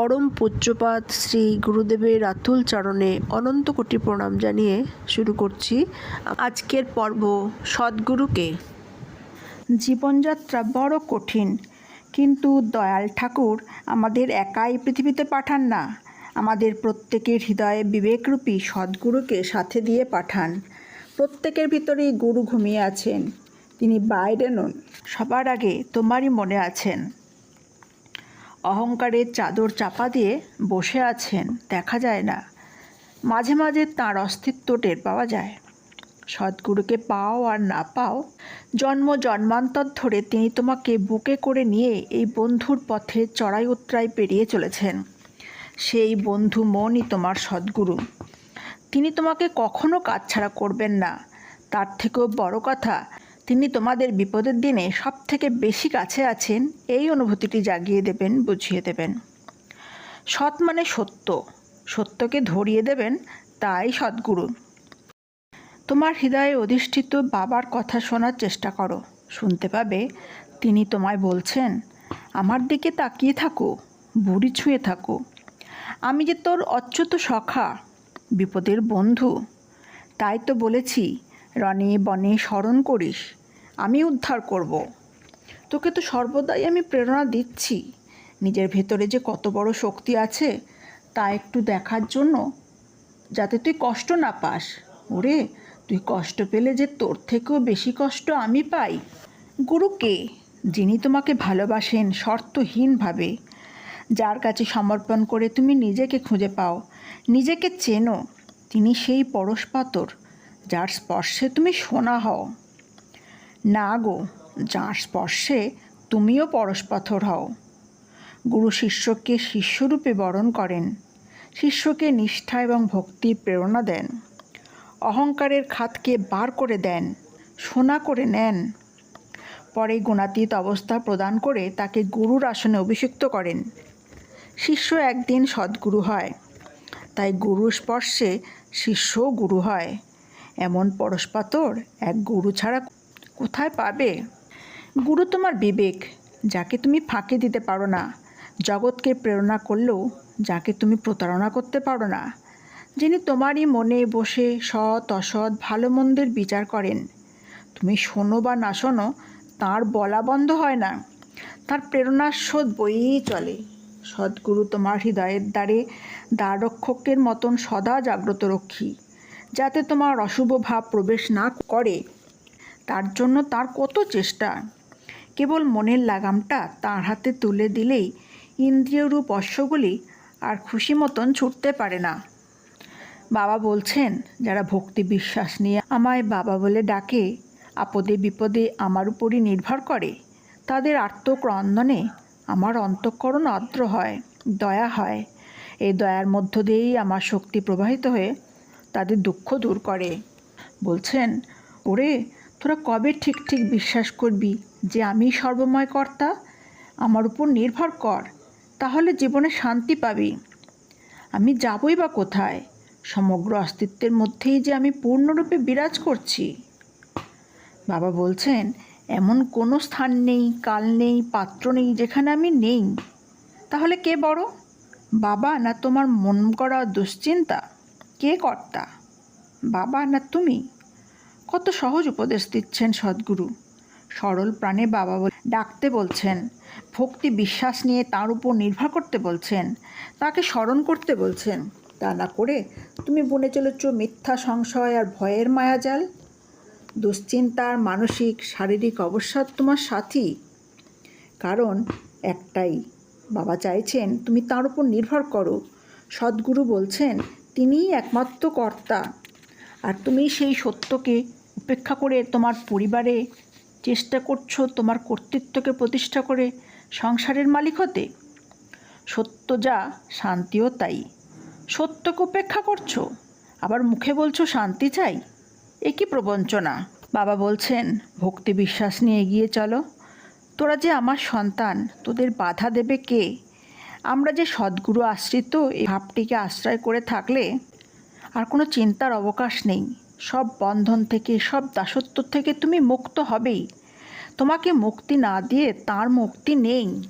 পরম পূজ্যপাদ শ্রী গুরুদেবের আতুল চরণে অনন্ত কোটি প্রণাম জানিয়ে শুরু করছি আজকের পর্ব সদ্গুরুকে। জীবনযাত্রা বড় কঠিন, কিন্তু দয়াল ঠাকুর আমাদের একাই পৃথিবীতে পাঠান না। আমাদের প্রত্যেকের হৃদয়ে বিবেকরূপী সদ্গুরুকে সাথে দিয়ে পাঠান। প্রত্যেকের ভিতরেই গুরু ঘুমিয়ে আছেন। তিনি বাইরে নন, সবার আগে তোমারই মনে আছেন। অহংকারের চাদর চাপা দিয়ে বসে আছেন, দেখা যায় না। মাঝে মাঝে তাঁর অস্তিত্ব টের পাওয়া যায়। সদ্গুরুকে পাও আর না পাও, জন্ম জন্মান্তর ধরে তিনি তোমাকে বুকে করে নিয়ে এই বন্ধুর পথে চড়াই উত্তরায় পেরিয়ে চলেছেন। সেই বন্ধু মনই তোমার সদ্গুরু। তিনি তোমাকে কখনো কাজ ছাড়া করবেন না। তার থেকেও বড় কথা তিনি তোমাদের বিপদের দিনে সব থেকে বেশি কাছে আছেন, এই অনুভূতিটি জাগিয়ে দেবেন, বুঝিয়ে দেবেন। সৎ মানে সত্য, সত্যকে ধরিয়ে দেবেন, তাই সদ্গুরু। তোমার হৃদয়ে অধিষ্ঠিত বাবার কথা শোনার চেষ্টা করো, শুনতে পাবে, তিনি তোমায় বলছেন, আমার দিকে তাকিয়ে থাকো, বুড়ি ছুঁয়ে থাকো। আমি যে তোর অচ্যুত সখা, বিপদের বন্ধু। তাই তো বলেছি, রণে বনে স্মরণ করিস আমি উদ্ধার করব। তোকে তো সর্বদাই আমি প্রেরণা দিচ্ছি। নিজের ভেতরে যে কত বড় শক্তি আছে, তা একটু দেখার জন্য, যাতে তুই কষ্ট না পাস। ওরে, তুই কষ্ট পেলে যে তোর থেকেও বেশি কষ্ট আমি পাই। গুরুকে যিনি তোমাকে ভালোবাসেন শর্তহীনভাবে। যার কাছে সমর্পণ করে তুমি নিজেকে খুঁজে পাও, নিজেকে চেনো, তিনি সেই পরশপাতর যার স্পর্শে তুমি সোনা হও। না গো, যাঁর স্পর্শে তুমিও পরশপাথর হও। গুরু শিষ্যকে শিষ্যরূপে বরণ করেন। শিষ্যকে নিষ্ঠা এবং ভক্তির প্রেরণা দেন। অহংকারের খাতকে বার করে দেন, সোনা করে নেন। পরে গুণাতীত অবস্থা প্রদান করে তাকে গুরুর আসনে অভিষিক্ত করেন। শিষ্য একদিন সদ্গুরু হয়, তাই গুরু স্পর্শে শিষ্যও গুরু হয়। এমন পরশপাতর এক গুরু ছাড়া কোথায় পাবে? গুরু তোমার বিবেক, যাকে তুমি ফাঁকে দিতে পারো না। জগৎকে প্রেরণা করলেও যাকে তুমি প্রতারণা করতে পারো না। যিনি তোমারই মনে বসে সৎ, অসৎ, ভালো মন্দের বিচার করেন। তুমি শোনো বা না শোনো, তাঁর বলা বন্ধ হয় না। তার প্রেরণার স্রোত বইয়েই চলে। সদ্গুরু তোমার হৃদয়ের দ্বারে দ্বারক্ষকের মতন সদা জাগ্রত রক্ষী, যাতে তোমার অশুভ ভাব প্রবেশ না করে। তার জন্য তার কত চেষ্টা। কেবল মনের লাগামটা তার হাতে তুলে দিলেই ইন্দ্রিয়রূপ অশ্বগুলি আর খুশি মতন ছুটতে পারে না। বাবা বলছেন, যারা ভক্তি বিশ্বাস নিয়ে আমায় বাবা বলে ডাকে, আপদে বিপদে আমার উপরই নির্ভর করে। তাদের আত্মক্রন্দনে আমার অন্তঃকরণ আর্দ্র হয়, দয়া হয়। এই দয়ার মধ্য দিয়েই আমার শক্তি প্রবাহিত হয়ে তাদের দুঃখ দূর করে। বলছেন, ওরে তোরা কবে ঠিক ঠিক বিশ্বাস করবি যে আমি সর্বময় কর্তা? আমার উপর নির্ভর কর, তাহলে জীবনে শান্তি পাবি। আমি যাবই বা কোথায়? সমগ্র অস্তিত্বের মধ্যেই যে আমি পূর্ণরূপে বিরাজ করছি। বাবা বলছেন, এমন কোনো স্থান নেই, কাল নেই, পাত্র নেই যেখানে আমি নেই। তাহলে কে বড়? বাবা না তোমার মন করা দুশ্চিন্তা? কে কর্তা? বাবা না তুমি? কত সহজ উপদেশ দিচ্ছেন সদ্গুরু। সরল প্রাণে বাবা বলে ডাকতে বলছেন, ভক্তি বিশ্বাস নিয়ে তার উপর নির্ভর করতে বলছেন, তাকে স্মরণ করতে বলছেন। তা না করে তুমি বনে চলেছ মিথ্যা সংশয় আর ভয়ের মায়াজাল? দুশ্চিন্তার মানসিক, শারীরিক অবসাদ তোমার সাথী। কারণ একটাই, বাবা চাইছেন তুমি তার উপর নির্ভর করো। সদ্গুরু বলছেন, তিনিই একমাত্র কর্তা। আর তুমি সেই সত্যকে উপেক্ষা করে তোমার পরিবারে চেষ্টা করছ তোমার কর্তৃত্বকে প্রতিষ্ঠা করে সংসারের মালিক হতে? সত্য যা, শান্তিও তাই। সত্যকে উপেক্ষা করছ? আবার মুখে বলছো শান্তি চাই? এ কি প্রবঞ্চনা? বাবা বলছেন, ভক্তি বিশ্বাস নিয়ে এগিয়ে চলো। তোরা যে আমার সন্তান, তোদের বাধা দেবে কে? আমরা যে সদ্গুরু আশ্রিত এই ভাবটিকে আশ্রয় করে থাকলে আর কোনো চিন্তার অবকাশ নেই। সব বন্ধন থেকে, সব দাসত্ব থেকে তুমি মুক্ত হবেই। তোমাকে মুক্তি না দিয়ে তার মুক্তি নেই।